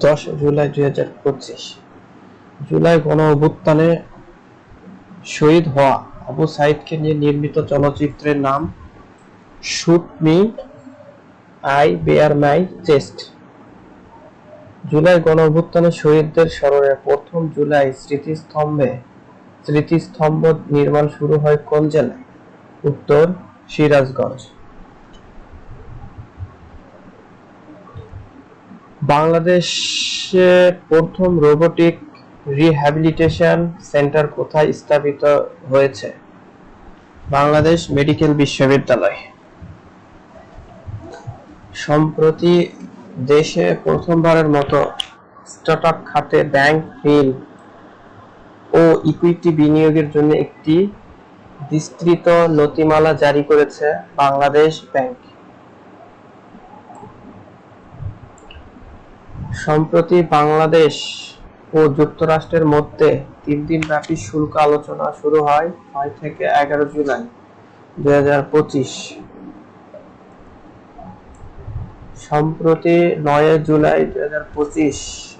দশ জুলাই দুই হাজার পঁচিশ। জুলাই গণ অভ্যুত্থানে শহীদ হওয়া আবু সাইদকে নিয়ে নির্মিত চলচ্চিত্রের নাম shoot me I bear my chest July গণ অভ্যুত্থানে শহীদদের স্মরণে প্রথম জুলাই স্মৃতিস্তম্ভে স্মৃতিস্তম্ভ নির্মাণ শুরু হয় কোন জেলায়? উত্তর, সিরাজগঞ্জ। বাংলাদেশে প্রথম রোবোটিক রিহ্যাবিলিটেশন সেন্টার কোথায় স্থাপিত হয়েছে? বাংলাদেশ মেডিকেল বিশ্ববিদ্যালয়। সম্প্রতি দেশে প্রথমবারের মতো স্টার্টআপ খাতে ব্যাংক, ঋণ ও ইকুইটি বিনিয়োগের জন্য একটি বিস্তৃত নথিমালা জারি করেছে বাংলাদেশ ব্যাংক। সম্প্রতি বাংলাদেশ ও যুক্তরাষ্ট্রের মধ্যে তিন দিনব্যাপী শুল্ক আলোচনা শুরু হয়, ছয় থেকে এগারো জুলাই দুই হাজার পঁচিশ। সম্প্রতি নয় জুলাই দুই হাজার পঁচিশ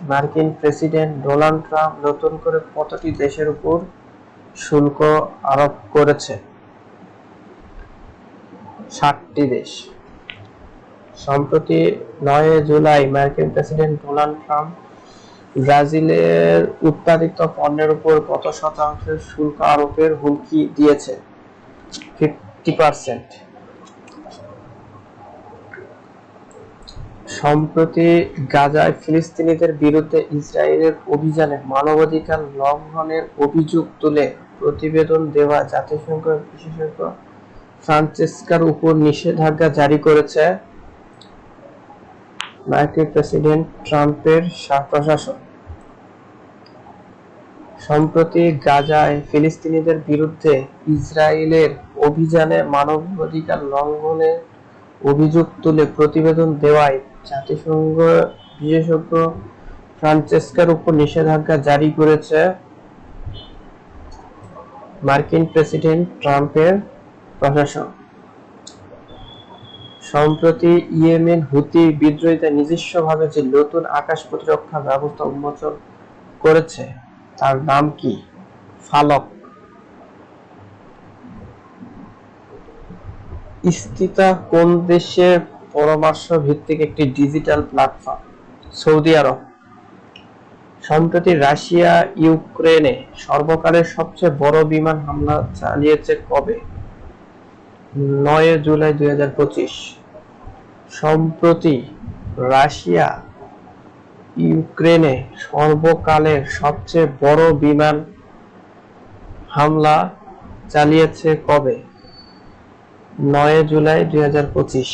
মার্কিন প্রেসিডেন্ট ডোনাল্ড ট্রাম্প নতুন করে কতটি দেশের উপর শুল্ক আরোপ করেছে? ষাটটি দেশ। সম্প্রতি নয় জুলাই মার্কিন প্রেসিডেন্ট ডোনাল্ড ট্রাম্প ব্রাজিলের উৎপাদিত পণ্যের উপর কত শতাংশের শুল্ক আরোপের হুমকি দিয়েছে ফিফটি পার্সেন্ট। সম্প্রতি গাজায় ফিলিস্তিনিদের বিরুদ্ধে ইসরায়েলের অভিযানে মানবাধিকার লঙ্ঘনের অভিযোগ তুলে প্রতিবেদন দেওয়া জাতিসংঘ বিশেষজ্ঞ ফ্রান্সেস্কার উপর নিষেধাজ্ঞা জারি করেছে। মার্কিন প্রেসিডেন্ট ট্রাম্পের প্রশাসন। সম্প্রতি গাজায় ফিলিস্তিনিদের বিরুদ্ধে ইসরায়েলের অভিযানে মানবাধিকার লঙ্ঘনের অভিযোগ তুলে প্রতিবেদন দেওয়ায় জাতিসংঘ বিশেষজ্ঞ ফ্রান্সেস্কার উপর নিষেধাজ্ঞা জারি করেছে মার্কিন প্রেসিডেন্ট ট্রাম্পের প্রশাসন। সম্প্রতি ইয়েমেন, হুতি বিদ্রোহীরা নিজস্বভাবে যে নতুন আকাশ প্রতিরক্ষা ব্যবস্থা উন্মোচন করেছে, তার নাম কি? ফালক। ইস্তিতা কোন দেশের পরামর্শ ভিত্তিক একটি ডিজিটাল প্ল্যাটফর্ম? সৌদি আরব। সম্প্রতি রাশিয়া, ইউক্রেনে সর্বকালের সবচেয়ে বড় বিমান হামলা চালিয়েছে কবে? নয় জুলাই দুই হাজার পঁচিশ। সম্প্রতি রাশিয়া ইউক্রেনে সর্বকালের সবচেয়ে বড় বিমান হামলা চালিয়েছে কবে? নয় জুলাই দুই হাজার পঁচিশ।